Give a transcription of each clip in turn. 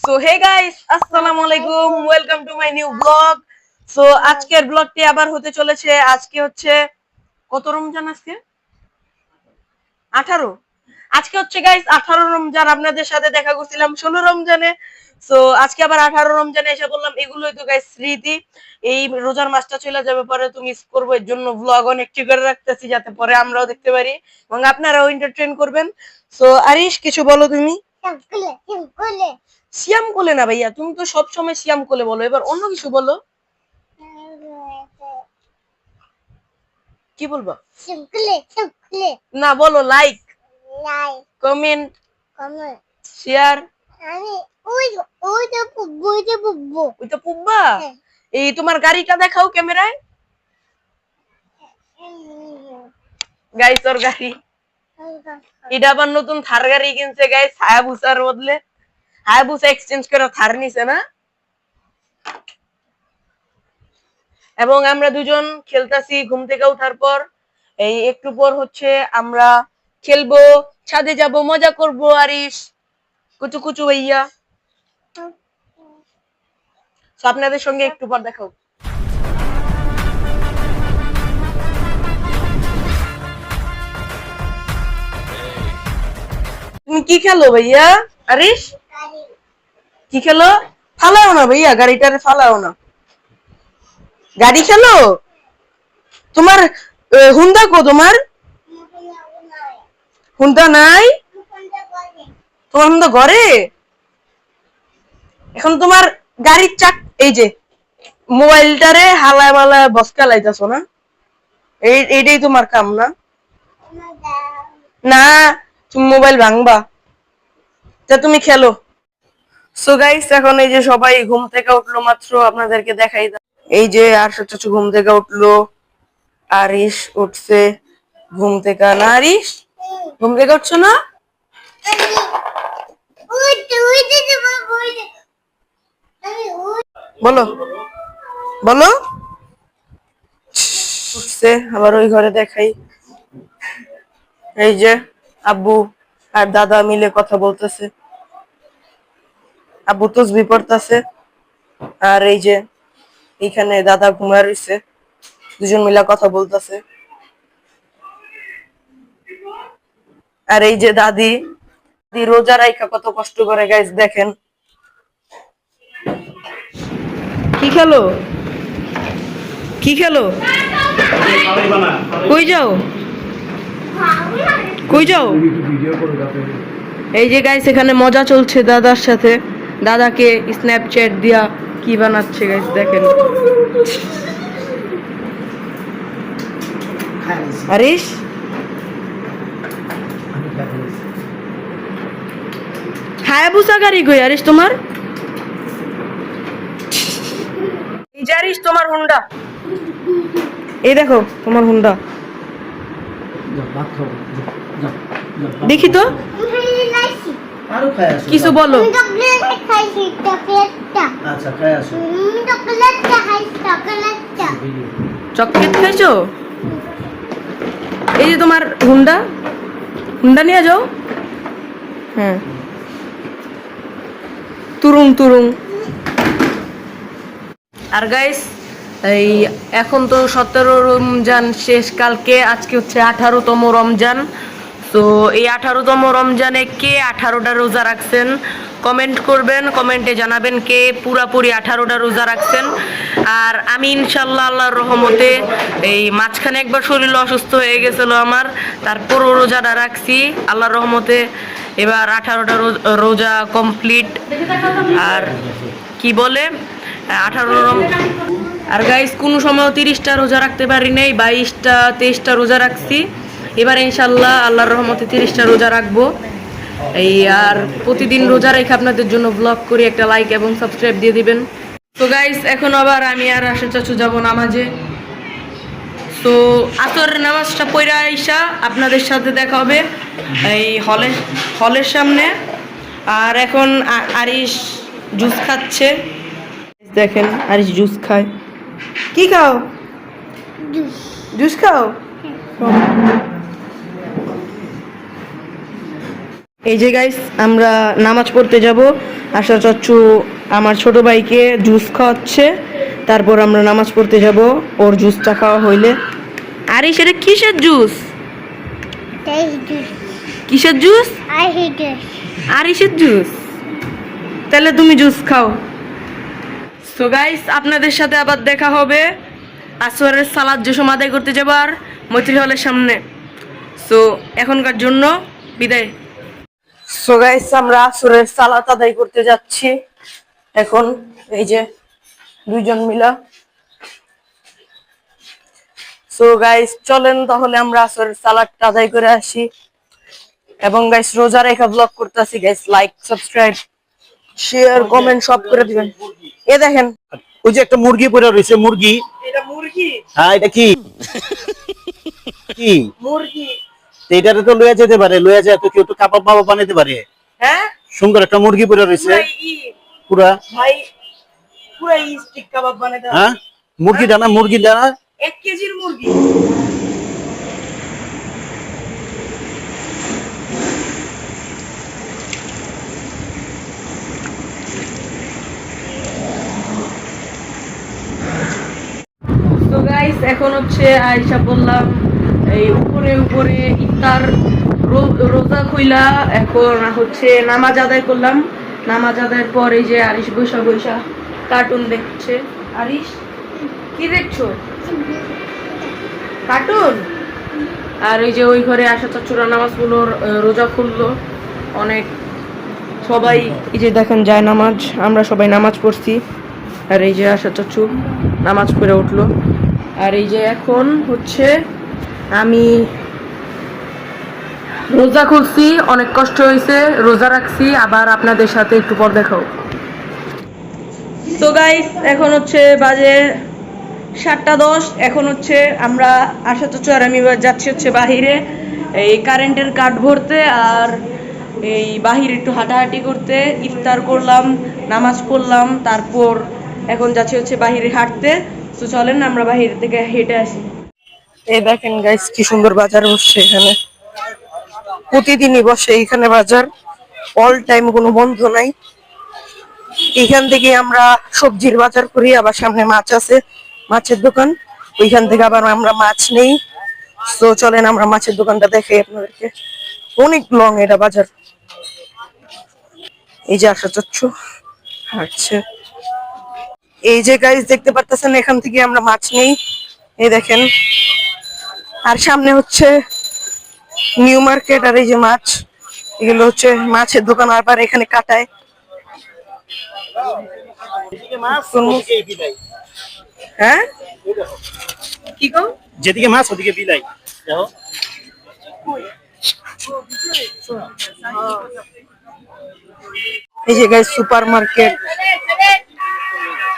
So hey guys আসসালামু আলাইকুম welcome to my new blog so আজকের ব্লগটি আবার হতে চলেছে, আজকে হচ্ছে কত রমজান আজকে? আঠারো। আজকে হচ্ছে গাইস আঠারো রমজান, আপনাদের সাথে দেখা করছিলাম ষোলো রমজানে। সো আজকে আবার আঠারো রমজানে এসে বললাম, এগুলোই তো গাইস স্মৃতি। এই রোজার মাসটা চলে যাবে, পরে তুমি মিস করব, এর জন্য ব্লগ অনেকটি করে রাখতেছি, যাতে পরে আমরাও দেখতে পারি এবং আপনারাও এন্টারটেইন করবেন। সো আরিশ, কিছু বলো তুমি. সিয়াম কোলে না ভাইয়া তুমি তো সব সময় সিয়াম কোলে বলো। এবার অন্য কিছু বলো। কি বলব. না বলো like Like, comment comment. Share আমি ওই ওই যে বুবু ওই যে বুবু ওই তো পুব্বা? হ্যাঁ। এই তোমার গাড়িটা দেখাও ক্যামেরায়। গাইস ওর গাড়ি। এটা আবার নতুন থার গাড়ি কিনছে গাইস হায়াবুসার বদলে। হায়াবুসা এক্সচেঞ্জ করে থার নিছে না? এবং আমরা দুজন খেলতাছি ঘুম থেকে ওঠার পর। এই একটু পর হচ্ছে আমরা খেলব ছাদে যাব মজা করব আরিস কুচু কুচু ভাইয়া আপনাদের সঙ্গে একটু পর দেখাও তুমি কি খেলো ভাইয়া? আরিস কি খেলো? ফালাও না ভাইয়া, গাড়িটারে ফালাও না। গাড়ি খেলো? তোমার হুন্ডা কো তোমার? হুন্ডা নাই? তোমার হুন্ডা ঘরে? এখন তোমার গাড়ির চাক, এই যে, মোবাইলটারে হালায় মালায় বসকা লাইতাছো না? এই, এইটাই তোমার কাম না? না তুমি মোবাইল ভাঙবা। তা তুমি খেলো। সো গাইস এখন এই যে সবাই ঘুম থেকে উঠল মাত্র, আপনাদেরকে দেখাই দাও। এই যে আরশো চাচু ঘুম থেকে উঠল। আরিশ উঠছে ঘুম থেকে না, আরিশ? ঘুম থেকে উঠছো না? যে যে যে যে বলো। বলো। উঠছে, আবার ওই ঘরে দেখাই। এই যে। আব্বু আর দাদা মিলে কথা বলতেছে। আব্বু তসবি পড়তেছে আর এই যে এইখানে দাদা ঘুমায় রইছে দুজন মিলে কথা বলতেছে। আর এই যে দাদি দাদি রোজা রাইখা কত কষ্ট করে গাইস দেখেন। কি খেলো? কি খেলো? কই যাও? কই যাও? এই যে গাইস এখানে মজা চলছে দাদার সাথে। দাদাকে স্ন্যাপচ্যাট দিয়া কি বানাচ্ছে গাইস দেখেন। আরিস হায়াবুসা গাড়ি কই আরিস তোমার? এই যে তোমার হুন্ডা। এই দেখো, তোমার হুন্ডা। দেখি তো। কিছু বলো। আচ্ছা চকলেট খাইছো? এই যে তোমার হুন্ডা। হুন্ডা নিয়ে যাও। হ্যাঁ। তুরুং তুরুং। আর গাইস এই, এখন তো সতেরো রমজান শেষ, কালকে, আজকে হচ্ছে আঠারোতম রমজান। তো এই আঠারোতম রমজানে কে আঠারোটা রোজা রাখছেন? কমেন্ট করবেন, কমেন্টে জানাবেন কে পুরাপুরি আঠারোটা রোজা রাখছেন। আর আমি ইনশাল্লাহ আল্লাহর রহমতে এই মাঝখানে একবার শরীর অসুস্থ হয়ে গেছিল আমার, তারপরও রোজাটা রাখছি। আল্লাহর রহমতে এবার আঠারোটা রোজা কমপ্লিট। আর কি বলে? আঠারো আর গাইস কোনো সময় তিরিশটা রোজা রাখতে পারি নাই, বাইশটা, তেইশটা রোজা রাখছি। এবার ইনশাল্লাহ আল্লাহর রহমতে তিরিশটা রোজা রাখব। এই আর প্রতিদিন রোজা রেখে আপনাদের জন্য ব্লগ করি, একটা লাইক এবং সাবস্ক্রাইব দিয়ে দিবেন। তো গাইস এখন আবার আমি আর আশা চাচু যাব নামাজে। তো আসরের নামাজটা পড়ে আইসা আপনাদের সাথে দেখা হবে এই হলে, হলের সামনে। আর এখন আরিশ জুস খাচ্ছে। দেখেন, আরিশ জুস খায়। কি খাও? জুস। খাও? এই যে গাইস আমরা নামাজ পড়তে যাব। আশা চাচ্ছু আমার ছোট ভাইকে জুস খাওয়াচ্ছে। তারপর আমরা নামাজ পড়তে যাব। ওর জুসটা খাওয়া হইলে। আরে সেটা কিসের জুস? কিসের জুস. আরিসের জুস। তাহলে তুমি জুস খাও। সো গাইস আপনাদের সাথে আবার দেখা হবে। আসরের সালাদ যে সময় আদায় করতে যাবার মৈত্রী হলের সামনে। সো এখনকার জন্য বিদায়। সো গাইস আমরা আসরের সালাত আদায় করতে যাচ্ছি। এখন এই যে দুইজন মিলা। সো গাইস চলেন তাহলে আমরা আসরের সালাদটা আদায় করে আসি। এবং গাইস রোজা রেখা ব্লগ করতেছি। Guys like subscribe share comment সব করে দিবেন। এ দেখেন। ওই যে একটা মুরগি পড়ে রয়েছে মুরগি। এটা মুরগি। হ্যাঁ এটা কি? কি? মুরগি। তো এটারে তো লইয়া যেতে পারে লয়ে যায় তো কেউ তো কাবাব বাবা বানাইতে পারে। হ্যাঁ? সুন্দর একটা মুরগি পড়ে রয়েছে। পুরা? ভাই পুরাই স্টিক কাবাব হবে। হ্যাঁ? মুরগি দানা মুরগি ডানা এক কেজির মুরগি। গাইস এখন হচ্ছে আয়সা বললাম, এই উপরে উপরে ইফতার রোজা খুইলা, এখন হচ্ছে নামাজ আদায় করলাম। নামাজ আদায়ের পর এই যে আরিশ বৈশা বৈশা কার্টুন দেখছে। আরিশ, কি দেখছ? কার্টুন আর ওই যে ওই ঘরে আসা চাচুরা নামাজগুলোর রোজা খুললো। অনেক সবাই, এই যে দেখেন যায় নামাজ আমরা সবাই নামাজ পড়ছি। আর এই যে আশা চাচু নামাজ পড়ে উঠল। আর এই যে এখন হচ্ছে আমি রোজা খুলছি, অনেক কষ্ট হয়েছে, রোজা রাখছি, আবার আপনাদের সাথে একটু পর দেখাও তো গাইস এখন হচ্ছে বাজে সাতটা দশ, এখন হচ্ছে আমরা আশা চাচু আর আমি যাচ্ছি হচ্ছে বাহিরে, এই কারেন্টের কাঠ ভরতে আর এই বাহিরে একটু হাঁটাহাঁটি করতে, ইফতার করলাম, নামাজ পড়লাম, তারপর এখন যাচ্ছি হচ্ছে বাহিরে হাঁটতে। তো চলেন আমরা বাহির থেকে হেঁটে আসি। এই দেখেন গাইস কি সুন্দর বাজার বসছে এখানে। প্রতিদিনই বসে এখানে বাজার। অল টাইম কোনো বন্ধ নাই। এখান থেকে আমরা সবজির বাজার করি, আবার সামনে মাছ আছে, মাছের দোকান। ওইখান থেকে আবার আমরা মাছ নেই। তো চলেন আমরা মাছের দোকানটা দেখাই আপনাদেরকে। অনেক লং এটা বাজার। এই যে আসা চাচ্ছ হাঁটছে। এই যে গাইস দেখতে পারতেছেন এখান থেকে আমরা মাছ নেই। এই দেখেন। আর সামনে হচ্ছে নিউ মার্কেট আর এই যে মাছ এগুলো হচ্ছে মাছের দোকান আবার এখানে কাটায়। হ্যাঁ? কি গো? যেদিকে মাছ ওদিকে বিলাই। দেখো। এই যে গাইস সুপার মার্কেট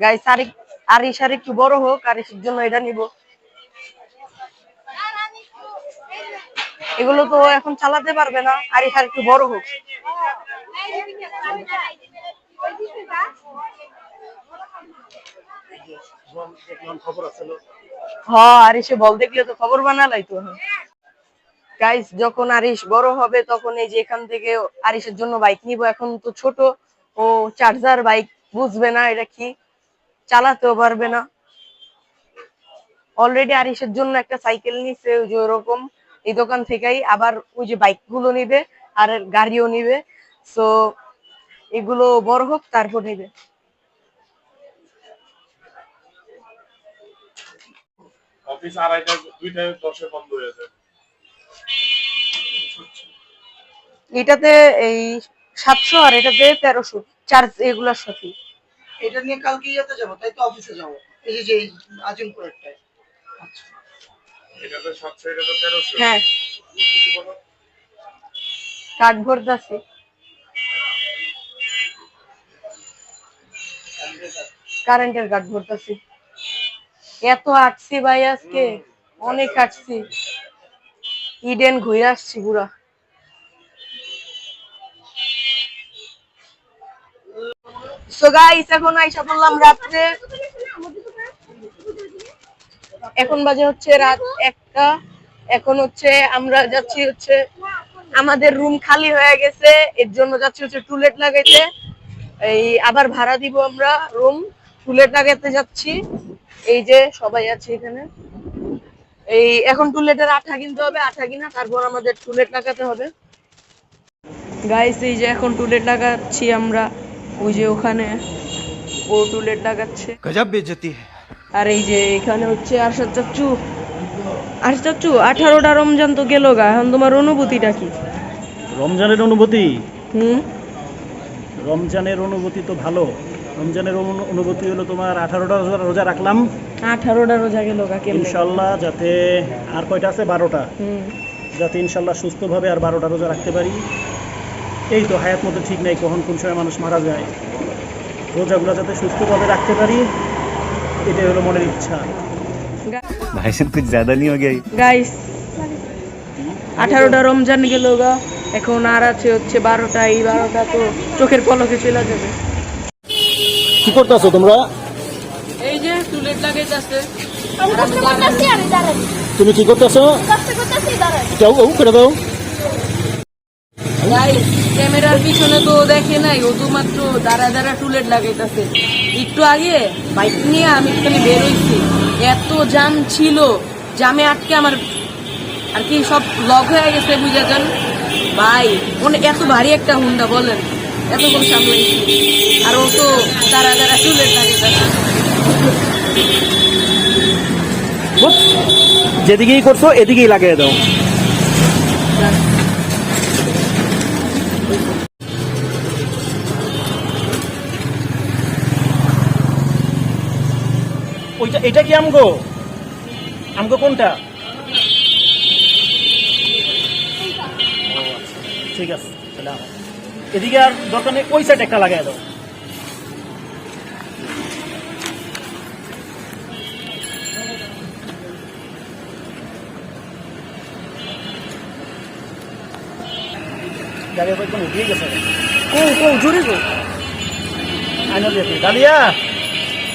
গাইস আর আরিশ আর একটু বড় হোক আরিশের জন্য এটা নিব। এগুলো তো এখন চালাতে পারবে না আর একটু বড় হোক। আরিশে বল দেখলে তো খবর বানালাই তো। গাইস যখন আরিশ বড় হবে, তখন এই যে এখান থেকে আরিশের জন্য বাইক নিব। এখন তো ছোট, ও চার্জার বাইক বুঝবে না এটা কি। চালাতেও পারবে না। অলরেডি আরিশের জন্য একটা সাইকেল নিছে ওই যে ওরকম। এই দোকান থেকেই আবার ওই যে বাইকগুলো নিবে আর গাড়িও নিবে। সো এগুলো বড় হোক তারপর নিবে। অফিস আড়াইটা দুইটায় দশে বন্ধ হয়ে যায়। এটাতে এই সাতশো আর এটাতে তেরোশো। চার্জ এগুলার সাথে এটা নিয়ে কালকে ইয়েতে যাব তাই তো অফিসে যাব। এই যে যে এই আজিমপুরেরটায়। আচ্ছা। এটা তো সাতশো এটা তো তেরোশো। হ্যাঁ। কাঠ কারেন্টের কাঠ ভরতাছি এত আটছি ভাই আজকে। অনেক আটছি ইডেন ঘুরে আসছি পুরা। গাইস এখন আইসা পড়লাম রাত্রে। এখন বাজে হচ্ছে রাত একটা। এখন হচ্ছে আমরা যাচ্ছি হচ্ছে, আমাদের রুম খালি হয়ে গেছে। এর জন্য যাচ্ছি হচ্ছে টুলেট লাগাইতে। এই আবার ভাড়া দিব আমরা রুম টুলেট লাগাইতে যাচ্ছি। এই যে সবাই আছে এখানে। এই এখন টুলেটের আঠা কিনতে হবে, আঠা কিনা তারপর আমাদের টুলেট লাগাতে হবে। গাইস এই যে এখন টুলেট লাগাচ্ছি আমরা। ওই যে ওখানে ও টুলেট গজব বেজতি আর এই যে এখানে হচ্ছে আরশাদ চাচ্চু। আরশাদ চাচ্চু রমজান তো গেল গা এখন তোমার অনুভূতিটা কি? রমজানের অনুভূতি? হুম? রমজানের অনুভূতি তো ভালো। রমজানের অনুভূতি হলো তোমার আঠারোটা রোজা রাখলাম। আঠারোটা রোজা গেল ইনশাল্লাহ যাতে আর কয়টা আছে? বারোটা। যাতে ইনশাল্লাহ সুস্থভাবে আর বারোটা রোজা রাখতে পারি। এই তো হায়াত মতো ঠিক নেই কখন কোন সময় মানুষ মারা যায় রোজাগুলো যাতে সুস্থভাবে রাখতে পারি এটাই হলো মনের ইচ্ছা भाई साहब कुछ ज्यादा नहीं हो गया ये? গাইস আঠারোটা রমজান গেল গা এখন আর আছে হচ্ছে বারোটা এই বারোটা তো চোখের পলকে চলে যাবে কি করতেছো তোমরা এই যে টুলেট লাগাইতেছে আমি কষ্ট করতেছি আমি দাঁড়াই তুমি কি করতেছো কষ্ট করতেছি দাঁড়াই যাও ও করে দাও গাইস ক্যামেরার পিছনে তো দেখে নাই, ও তো মাত্র দাঁড়া দাঁড়া টুলেট লাগাইতেছে। একটু আগে বাইক নিয়ে আমি এখানে বের হইছি। এত জাম ছিল জামে আটকে আমার আর কি সব লক হয়ে গেছে বুঝা যান। ভাই মানে এত ভারী একটা হুন্ডা বলেন, এত কোন সামলাইছি আর ও তো দাঁড়া দাঁড়া টুলেট লাগাইতেছে? যেদিকেই করছ, এদিকেই লাগিয়ে দাও। ওইটা এটা কি আমগো? আমগো কোনটা? ঠিক আছে এদিকে আর দরকার নেই ওই সাইড একটা লাগাই দাও। আবার একদম উঠিয়ে গেছে? ও ও জোরে গো আইনা দিয়ে দিই। ডালিয়া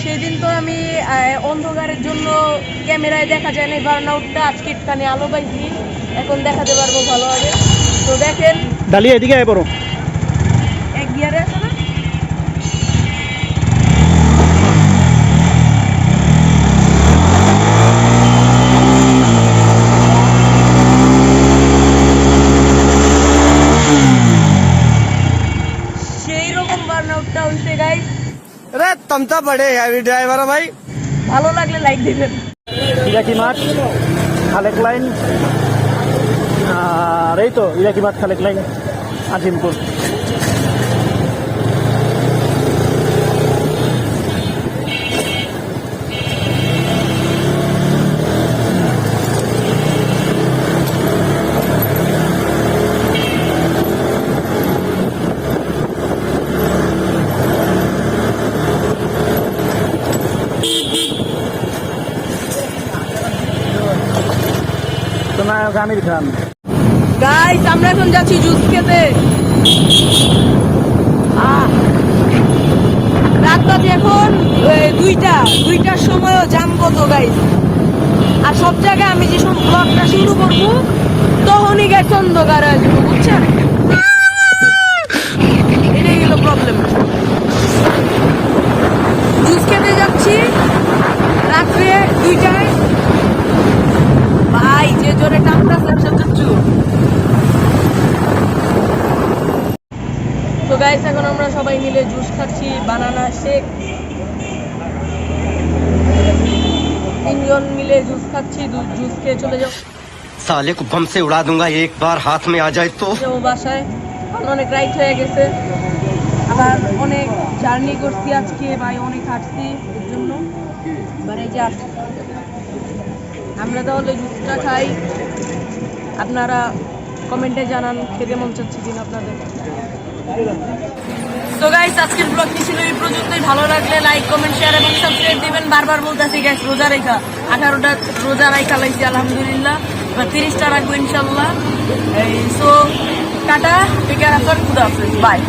সেদিন তো আমি অন্ধকারের জন্য ক্যামেরায় দেখা যায় না বার্ন আউটটা আজকে একটুখানি আলো পাইছি। এখন দেখাতে পারব ভালোভাবে তো দেখেন ডালিয়া এদিকে আয় পড়ো এক গিয়ারে আছে না? সেই রকম বার্ন আউটটা হইছে গাইস রে তমতা বড়ে হ্যাভি ড্রাইভার ভাই ভালো লাগলে লাইক দিবেন। ইরাকি মাঠ খালেক লাইন আর এই তো ইরাকি মাঠ খালেক লাইন আজিমপুর। তো আমির খান গাইস আমরা এখন যাচ্ছি জুস খেতে। রাত বাজে এখন দুইটা। দুইটার সময়ও জাম কত গাইস আর সব জায়গায় আমি যে সব ব্লগটা শুরু করব, তখনই গাইস অন্ধকার আসব বুঝছেন এটাই হলো প্রবলেম জুস খেতে যাচ্ছি রাত্রে দুইটায় ভাই যে গাইস এখন আমরা সবাই মিলে জুস খাচ্ছি বানানা শেক তিনজন মিলে জুস খাচ্ছি জুস খেয়ে চলে যাও। সালে কো বম সে উড়া দুঙ্গা একবার হাত মে আ যায় তো ও বাসায়। অনেক রাইট হয়ে গেছে। আবার অনেক জার্নি করছি আজকে ভাই অনেক হাঁটছি এর জন্য। এবারে যে আমরা তাহলে জুসটা খাই। আপনারা কমেন্টে জানান খেতে মন চাচ্ছে কিনা আপনাদের। তো গাইস আজকের ব্লগটি ছিল? এই পর্যন্তই ভালো লাগলে লাইক কমেন্ট শেয়ার এবং সাবস্ক্রাইব দিবেন। বারবার বলতেছি গাইস রোজা রেখা। আঠারোটা রোজা রেখা লাইছি, আলহামদুলিল্লাহ। এবার তিরিশটা রাখব ইনশাল্লাহ। এই সো টাটা টেকে রাখুন খুদা বাই